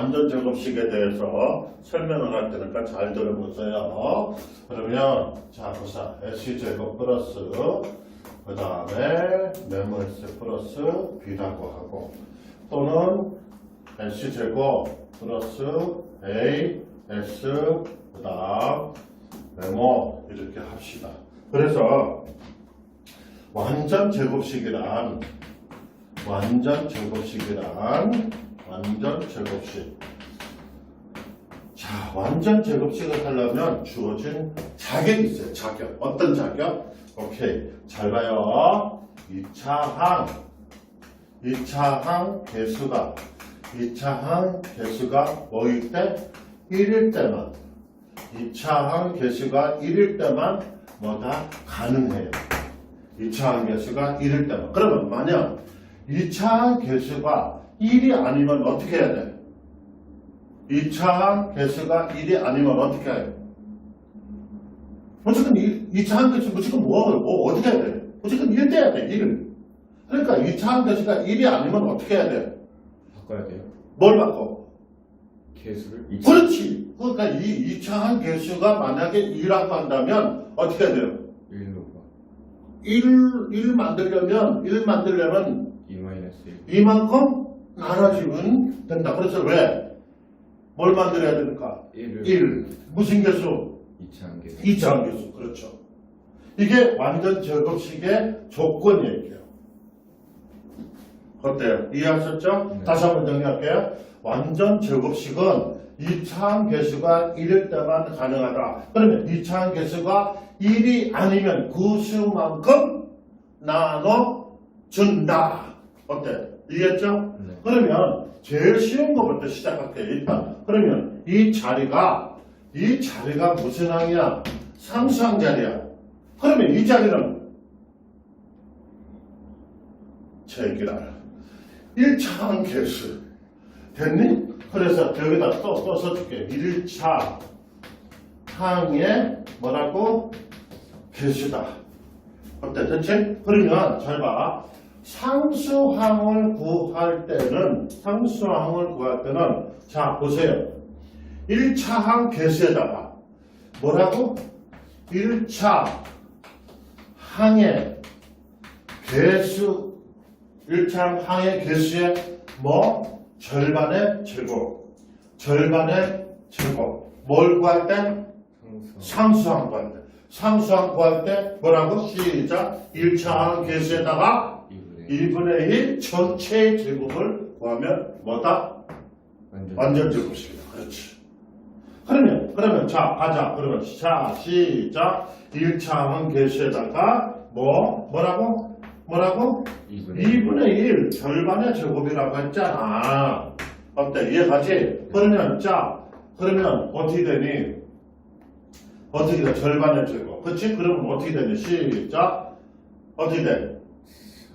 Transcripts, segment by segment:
완전 제곱식에 대해서 설명을 할 테니까 잘 들어보세요. 그러면 자 보자 s 제곱 플러스 그 다음에 네모 s 플러스 b라고 하고 또는 s 제곱 플러스 a s 그 다음 네모 이렇게 합시다. 그래서 완전 제곱식이란 완전 제곱식이란 완전 제곱식. 자, 완전 제곱식을 하려면 주어진 자격이 있어요. 자격. 어떤 자격? 오케이. 잘 봐요. 2차 항. 2차 항 개수가 2차 항 개수가 뭐일 때? 1일 때만 2차 항 개수가 1일 때만 뭐다 가능해요. 2차 항 개수가 1일 때만. 그러면 만약 2차 항 개수가 1이 아니면 어떻게 해야 돼? 2차 항 개수가 1이 아니면 어떻게 해요? 무조건 2차 항 개수 무조건 뭐, 뭐 어떻게 해야 돼? 무조건 1 돼야 돼, 1. 그러니까 2차 항 개수가 1이 아니면 어떻게 해야 돼? 바꿔야 돼요. 뭘 바꿔? 개수를 2차 그렇지. 그러니까 이 2차 항 개수가 만약에 2라고 한다면 어떻게 해야 돼요? 1로 봐. 1, 1 만들려면, 1 만들려면 2 마이너스 1. 이만큼 나눠주면 된다. 그래서 왜? 뭘 만들어야? 1을 1. 무슨 개수? 2차 한 개수. 2차 개수. 그렇죠. 이게 완전 제곱식의 조건 얘기예요. 어때요? 이해하셨죠? 네. 다시 한번 정리할게요. 완전 제곱식은 2차항 개수가 1일 때만 가능하다. 그러면 2차항 개수가 1이 아니면 그 수만큼 나눠준다. 어때? 이해했죠? 네. 그러면 제일 쉬운 것부터 시작할게요. 일단 그러면 이 자리가 이 자리가 무슨 항이야? 상수항 자리야. 그러면 이 자리는 제기라 1차 항 개수 됐니? 그래서 여기다 또, 또 써줄게. 1차 항의 뭐라고? 개수다. 어때? 됐지? 그러면 잘 봐. 상수항을 구할 때는 상수항을 구할 때는 자 보세요. 1차 항 개수에다가 뭐라고? 1차 항의 개수 1차 항의 개수의 뭐? 절반의 제곱 절반의 제곱 뭘 구할 때? 상수. 상수항 구할 때 상수항 구할 때 뭐라고? 시작 1차 항 개수에다가 2분의 1분의 1 전체의 제곱을 구하면 뭐다? 완전 완전 제곱식이다. 그렇지. 그러면, 그러면, 자, 가자. 그러면, 자, 시작. 1차 항 개수에다가, 뭐, 뭐라고? 뭐라고? 2분의 2분의 1 절반의 제곱이라고 했잖아. 어때? 이해가지? 그러면, 자, 그러면 어떻게 되니? 어떻게 돼? 절반의 제곱. 그치? 그러면 어떻게 되니? 시작. 어떻게 돼?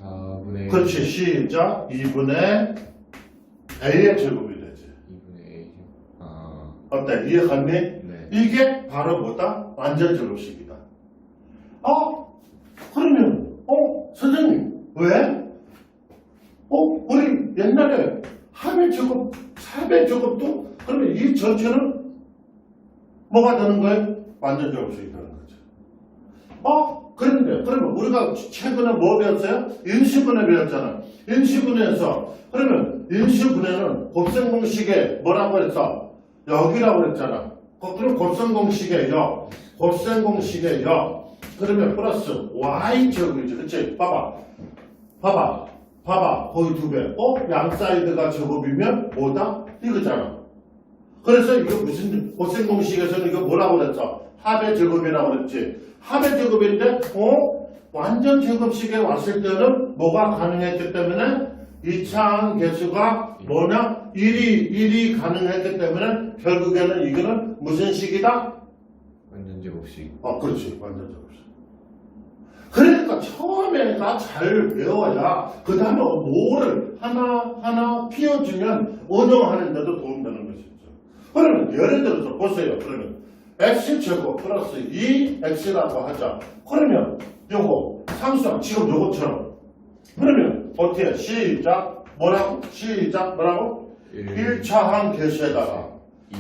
4분의 그렇지. 시작. 2분의 a의 제곱이 되지. 2분의 1. 아, 어때? 이해갔니? 네. 이게 바로 뭐다? 완전 제곱식이다. 어? 그러면, 어? 선생님, 왜? 어? 우리 옛날에 합의 제곱, 사배 제곱도, 그러면 이 전체는 뭐가 되는 거예요? 완전 제곱식이 되는 거죠. 어? 그런데, 그러면 우리가 최근에 뭐 배웠어요? 인수분해 배웠잖아. 인수분해에서, 그러면 인수분해는 곱셈 공식에 뭐라고 했어? 여기라고 그랬잖아. 거- 그럼 곱셈 공식의 역, 곱셈 공식의 역. 그러면 플러스 y 제곱이지, 그치? 봐봐, 봐봐, 봐봐. 거의 두 배. 어? 양 사이드가 제곱이면 뭐다? 이거잖아. 그래서 이거 무슨 곱셈 공식에서는 이거 뭐라고 그랬어? 합의 제곱이라고 그랬지. 합의 제곱인데, 어? 완전 제곱식에 왔을 때는 뭐가 가능했기 때문에 2차항 개수가 뭐냐? 1이, 1이 가능했기 때문에 결국에는 이거는 무슨 식이다? 완전 제곱식. 아, 그렇지. 완전 제곱식. 그러니까 처음에가 잘 외워야 그 다음에 뭐를 하나 하나 피워주면 응용하는 데도 도움되는 것이죠. 그러면 예를 들어서 보세요. 그러면 x제곱 플러스 2x라고 하자. 그러면 요거 상수항 지금 요것처럼 그러면 어떻게 해? 시작 뭐라고? 시작 뭐라고? 일. 1차 항계수에다가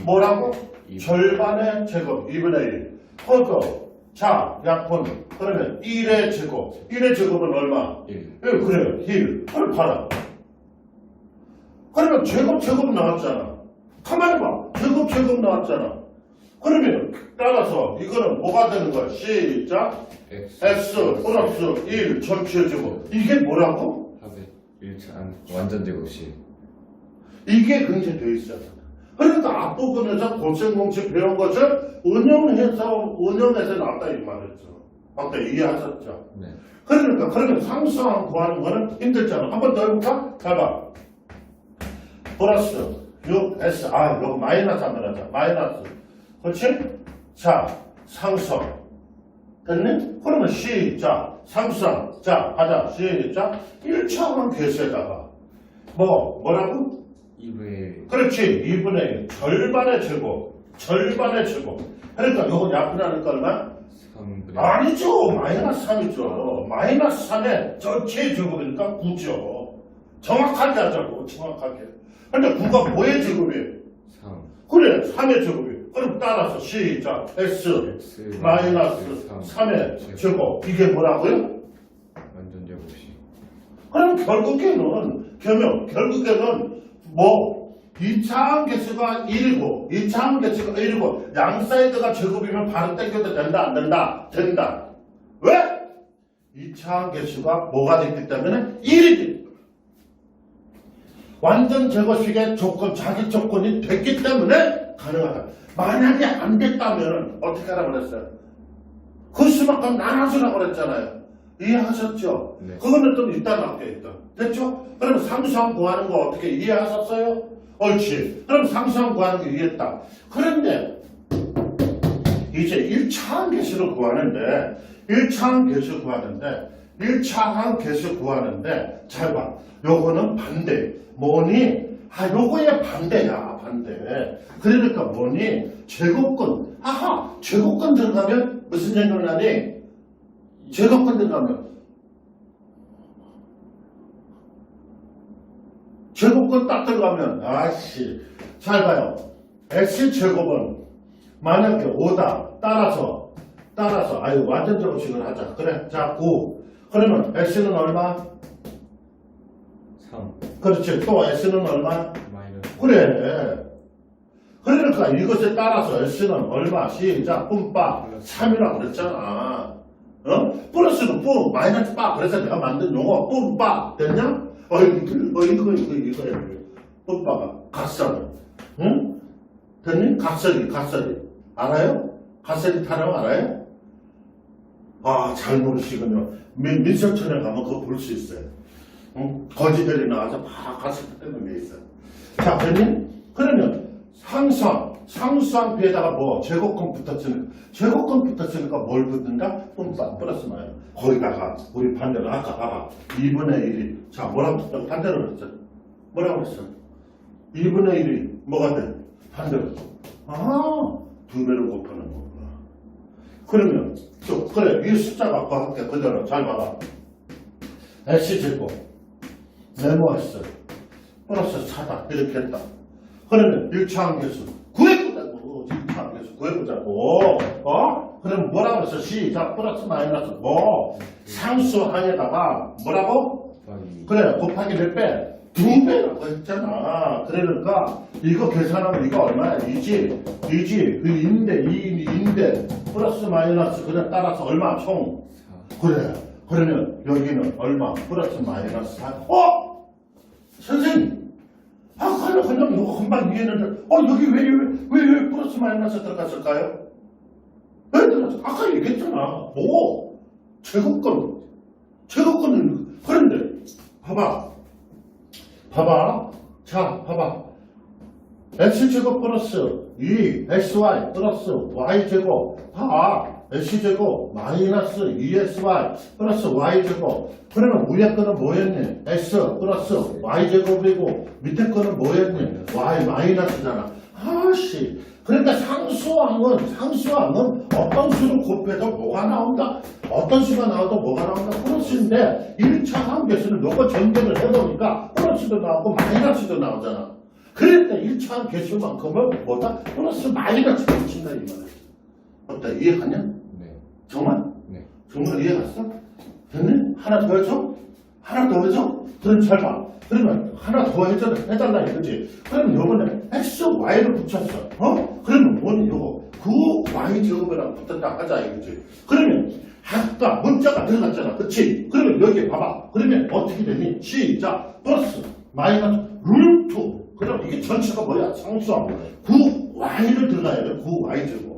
뭐라고? 이. 절반의 제곱 2분의 1 허거 자 약분 그러면 1의 제곱 1의 제곱은 얼마? 일. 예, 그래요 1 그걸 봐라 그러면 제곱 제곱 나왔잖아 가만히 봐 제곱 제곱 나왔잖아 그러면 따라서 이거는 뭐가 되는 거야 시작 X. 플러스 1 전체 제곱 이게 뭐라고? 합의 1차 완전 제곱식. 이게 굉장히 돼 있어요. 그러니까 앞부분에서 골생공식 배운 것을 응용해서, 응용해서 나왔다 이 말이죠. 아까 이해하셨죠? 네. 그러니까, 그러면 상수항 구하는 거는 힘들잖아. 한번 더 해볼까? 봐봐. 플러스 6S, 아, 이거 마이너스 한번 하자. 마이너스. 그렇지? 자, 상수. 됐니? 그러면 시작. 상수항. 자, 하자. 시작. 1차원 계수에다가. 뭐, 뭐라고? 2분의 그렇지. 2분의 1. 절반의 제곱. 절반의 제곱. 그러니까 요거 약분하니까 얼마? 3분의 아니죠. 마이너스 3이죠. 마이너스 3의 전체 제곱이니까 9죠. 정확하게 하자고. 정확하게. 근데 9가 뭐의 제곱이에요? 3. 그래. 3의 제곱이. 그럼 따라서 시작. x X 마이너스 3. 3의 제곱. 이게 뭐라고요? 완전 제곱식. 그럼 결국에는 겸용 결국에는 뭐 2차 개수가 1이고 2차 개수가 1이고 양 사이드가 제곱이면 바로 땡겨도 된다 안 된다 된다 왜? 2차 개수가 뭐가 됐기 때문에 1이기 완전 제곱식의 조건 자기 조건이 됐기 때문에 가능하다 만약에 안 됐다면 어떻게 하라고 그랬어요? 그 수만큼 나눠주라고 그랬잖아요 이해하셨죠? 네. 그거는 좀 이따 할게요, 일단. 됐죠? 그럼 상수항 구하는 거 어떻게 이해하셨어요? 옳지. 그럼 상수항 구하는 거 이해했다. 그런데, 이제 1차항 개수를 구하는데, 1차항 개수 구하는데, 1차항 개수 구하는데, 잘 봐. 요거는 반대. 뭐니? 아, 요거의 반대야, 반대. 그러니까 뭐니? 제곱근. 아하! 제곱근 들어가면 무슨 생각을 하니? 제곱근 들어가면 제곱근 딱 들어가면 아씨 잘 봐요 x 제곱은 만약에 5다 따라서 따라서 아유 완전 제곱식을 하자 그래 자 9 그러면 x는 얼마 3. 그렇지 또 x는 얼마 마이너스. 그래 그러니까 이것에 따라서 x는 얼마 시작 뿜빠 3이라고 그랬잖아 어? 플러스는 뿜 마이너스 빠 그래서 내가 만든 용어 뿜빠 됐냐? 어 이거 어, 이거 이거 이거야 뿜빠가 갓설 응? 됐니? 갓설이 갓설이 알아요? 갓설이 타령 알아요? 아 잘 모르시군요 민, 민속촌에 가면 그거 볼 수 있어요 응? 거지들이 나와서 막 갓설 때문에 돼 있어요 자 됐니? 그러면 수항비에다가 뭐 제곱권 붙었으니까 제곱권 붙었으니까 뭘 붙는다? 뿜빠 플러스 마이너 거기다가 우리 반대로 아까 봐봐. 2분의 1이 자 뭐라고 했어? 반대로 그랬어. 뭐라고 했어? 2분의 1이 뭐가 돼? 반대로. 아두 배로 곱하는 거구나. 그러면 또 그래 이 숫자 갖고 할게. 그대로 잘 봐봐. X제곱. 네모했어 플러스 4다. 이렇게 했다. 그러면 1차항 개수 구해보자고 어? 그럼 뭐라고 했어 시작 플러스 마이너스 뭐 상수항에다가 뭐라고? 곱하기. 그래 곱하기 몇 배? 두 배라고 했잖아 그러니까 이거 계산하면 이거 얼마야? 2지 2지 그 인대 2인 인대 플러스 마이너스 그래 따라서 얼마 총 4. 그래 그러면 여기는 얼마 플러스 마이너스 4 어? 선생님 아 그냥 그냥 이거 금방 이해했는데 어 여기 왜왜 왜 플러스 마이너스 들어갔을까요? 왜 들어갔어? 아까 얘기했잖아. 뭐? 제곱권 제곱권은 그런데 봐봐. 봐봐. 자 봐봐. x제곱 플러스 2 xy 플러스 y제곱. 봐 x제곱 마이너스 2xy 플러스 y제곱 그러면 위에 거는 뭐였니? x 플러스 y제곱이고 밑에 거는 뭐였니? y 마이너스잖아 아씨 그러니까 상수항은 상수항은 어떤 수를 곱해도 뭐가 나온다 어떤 수가 나와도 뭐가 나온다 플러스인데 1차 항계수는 요거 전개를 해보니까 플러스도 나오고 마이너스도 나오잖아 그러니까 1차항 개수만큼은 뭐다? 플러스 마이너스 붙인다 이 말이야. 어때? 이해가냐? 네. 정말? 네. 정말 이해갔어? 됐니? 하나 더 해줘? 하나 더 해줘? 그럼 잘 봐. 그러면 하나 더 해줘, 해달라 이거지. 그러면 요번에 x, y를 붙였어. 어? 그러면 뭐니 요거? 9y 제곱이랑 붙었다 하자 이거지. 그러면 아까 문자가 들어갔잖아. 그치? 그러면 여기 봐봐. 그러면 어떻게 되니? 시작. 플러스 마이너스 루트. 그럼 이게 전체가 뭐야? 상수함. 9y를 들어가야 돼. 9y 제곱.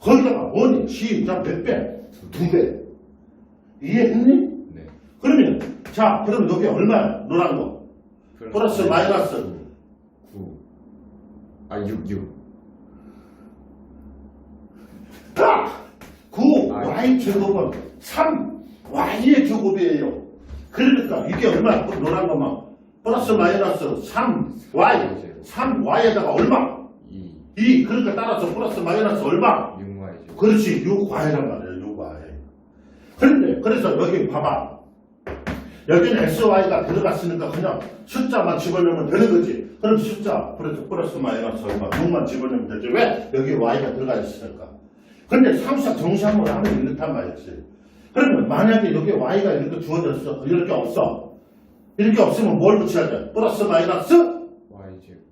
거기다가 뭐니? 시작 몇 배? 두 배. 이해했니? 네. 그러면 자 그럼 여기 얼마야? 노란 거 플러스 마이너스 9. 아, 6, 6. 딱 9y 제곱은 3y의 제곱이에요 그러니까 이게 얼마야? 그 노란 거만 플러스 마이너스 3y 3y에다가 얼마? 2. 2 그러니까 따라서 플러스 마이너스 얼마? 6y죠. 그렇지 6y란 말이에요 6y 그런데 그래서 여기 봐봐. 여기는 SY가 들어갔으니까 그냥 숫자만 집어넣으면 되는 거지. 그럼 숫자 그래서 플러스 마이너스 얼마? 6만 집어넣으면 되지. 왜? 여기 Y가 들어가 있으니까. 근데 상수가 정시함으로 하면 이렇단 말이지. 그러면 만약에 여기 Y가 이렇게 주어졌어? 이렇게 없어? 이렇게 없으면 뭘 붙여야 돼? 플러스 마이너스? Y 제곱.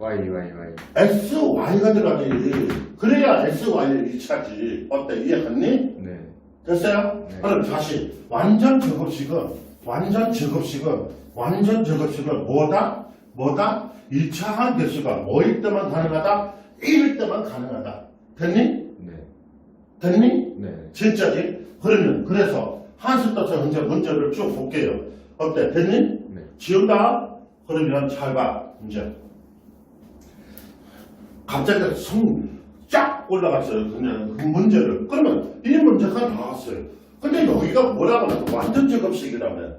y, y, y. SY가 들어가지 그래야 SY를 2차지 어때 이해갔니? 네. 됐어요? 네. 그럼 다시 완전 제곱식은 완전 제곱식은 완전 제곱식은 뭐다? 뭐다? 1차 한 개수가 뭐일 때만 가능하다? 1일 때만 가능하다. 됐니? 네. 됐니? 네. 진짜지? 그러면 그래서 떠서 이제 문제를 쭉 볼게요. 어때? 됐니? 네. 지운다? 그러면 잘 봐. 이제 갑자기 성쫙 올라갔어요. 그냥 그 문제를. 그러면 이 문제가 나왔어요. 근데 여기가 뭐라고 하면 완전 제곱식이라면.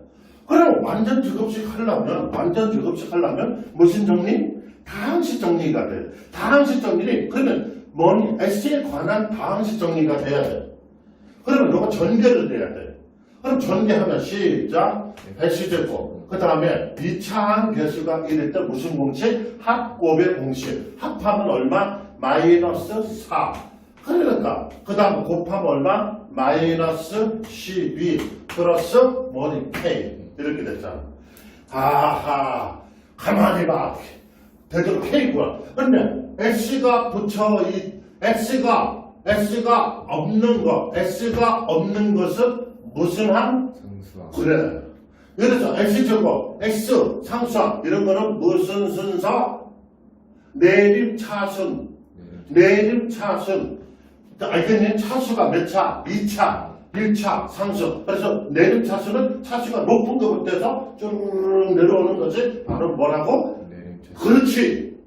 그럼 완전 제곱식 하려면 완전 제곱식 하려면 무슨 정리? 다항식 정리가 돼. 다항식 정리는 그러면 뭐니? S에 관한 다항식 정리가 돼야 돼. 그러면 이거 전개를 돼야 돼. 그럼 전개하면 시작. 배시제곱. 그 다음에 2차항 개수가 1일 때 무슨 공식? 합곱의 공식. 합하면 얼마? 마이너스 4. 그러니까 그 다음 곱하면 얼마? 마이너스 12 플러스 뭐니? K. 이렇게 됐잖아. 아하. 가만히 봐. 대대로 K구야. 근데 S가 붙여 이 S가 S가 없는 거, S가 없는 것은 무슨 함? 상수함. 그래. 그래서 X 제곱, X 상수함 이런 거는 무슨 순서? 내림 차순, 네. 내림 차순. 알겠니? 차수가 몇 차? 2차, 1차 상수. 그래서 내림 차수는 차수가 높은 것부터 해서 쭉 내려오는 것이 바로 뭐라고? 그렇지.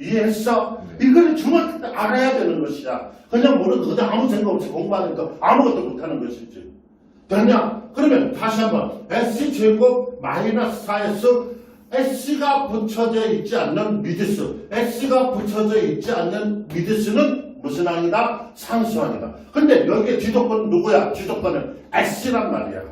이해했어? 네. 이거는 중학교 때 알아야 되는 것이야. 그냥 모르고 그저 아무 생각 없이 공부하니까 아무것도 못하는 것이지. 됐냐? 그러면 다시 한번 S 제곱 마이너스 4S S가 붙여져 있지 않는 미드수 S가 붙여져 있지 않는 미드수는 무슨 항이다? 상수항이다. 근데 여기에 지도권은 누구야? 지도권은 S란 말이야.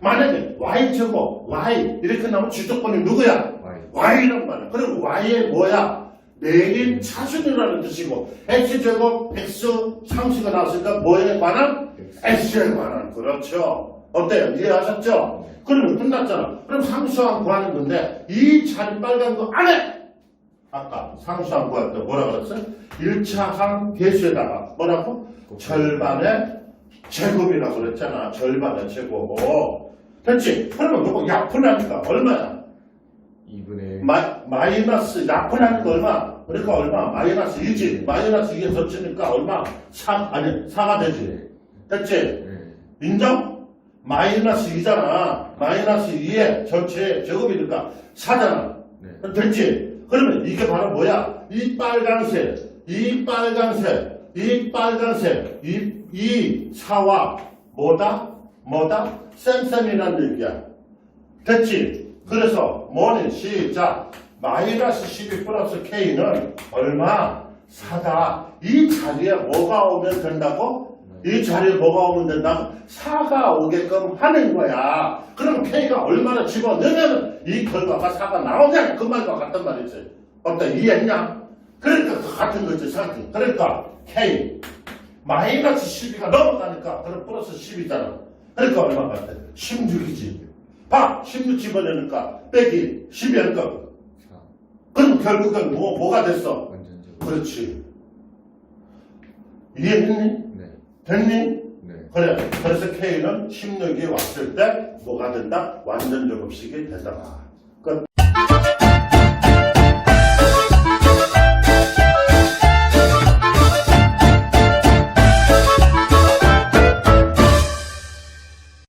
만약에 Y 제곱 Y 이렇게 나오면 지도권이 누구야? y. y란 말이야. 그리고 y의 뭐야? 내린 차순이라는 뜻이고 x제곱 x 상수가 나왔으니까 뭐에 관한? x에 관한. 그렇죠. 어때요? 이해하셨죠? 그러면 끝났잖아. 그럼 상수항 구하는 건데 이 자리 빨간 거 안에 아까 상수항 구할 때 뭐라 그랬어요? 1차 항 개수에다가 뭐라고? 절반의 제곱이라고 그랬잖아. 절반의 제곱. 됐지? 그러면 이거 약분하니까 얼마야? 2분의 마, 마이너스 약분하는 거 얼마? 그러니까 얼마? 마이너스 2지. 마이너스 2에 덧치니까 얼마? 3, 아니 4가 되지. 됐지? 네. 인정? 마이너스 2잖아. 마이너스 2에 전체 제곱이니까 4잖아. 네. 됐지? 그러면 이게 바로 뭐야? 이 빨간색, 이 빨간색, 이 빨간색, 이, 이 사와 뭐다? 뭐다? 쌤쌤이라는 얘기야. 됐지? 그래서 뭐니? 시작. 마이너스 12 플러스 K는 얼마? 4다. 이 자리에 뭐가 오면 된다고? 이 자리에 뭐가 오면 된다? 4가 오게끔 하는 거야. 그럼 K가 얼마나 집어넣으면 이 결과가 4가 나오냐? 그 말과 같단 말이지. 어때? 이해했냐? 그러니까 그 같은 거지, 상태. 그러니까 K 마이너스 12가 넘어가니까 그럼 플러스 10이잖아. 그러니까 얼마 같아? 16이지. 봐! 16 집어넣으니까 빼기 10이 할까? 4 그럼 결국엔 뭐, 뭐가 됐어? 그렇지. 이해했니? 네 됐니? 네. 그래. 그래서 K는 16이 왔을 때 뭐가 된다? 완전 작업식이 되더라.